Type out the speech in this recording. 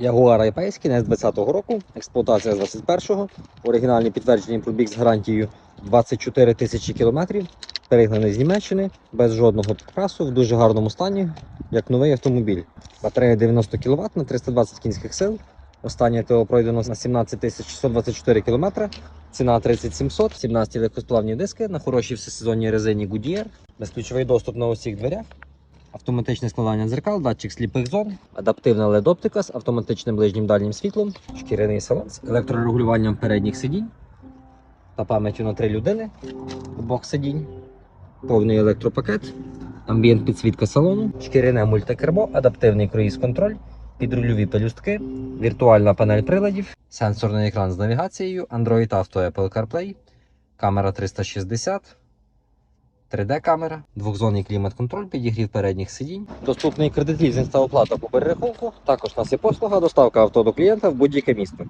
Jaguar I-Pace, кінець 20-го року, експлуатація з 21-го, оригінальний підтверджений пробіг з гарантією 24 тисячі кілометрів, перегнаний з Німеччини, без жодного підкрасу, в дуже гарному стані, як новий автомобіль. Батарея 90 кВт на 320 кінських сил. Останнє ТО пройдено на 17 тисяч 624 км. Ціна 3700, 17 легкосплавні диски на хорошій всесезонній резині Goodyear, безключовий доступ на усіх дверях, автоматичне складання дзеркал, датчик сліпих зон, адаптивна LED-оптика з автоматичним ближнім дальнім світлом, шкіряний салон з електрорегулюванням передніх сидінь та пам'яттю на три людини обох сидінь, повний електропакет, амбієнт підсвітка салону, шкіряне мультикермо, адаптивний круїз-контроль, підрульові пелюстки, віртуальна панель приладів, сенсорний екран з навігацією, Android Auto Apple CarPlay, камера 360, 3D-камера, двохзонний клімат-контроль, підігрів передніх сидінь. Доступний кредит лізинг та оплата по перерахунку. Також у нас є послуга доставка авто до клієнта в будь-яке місто.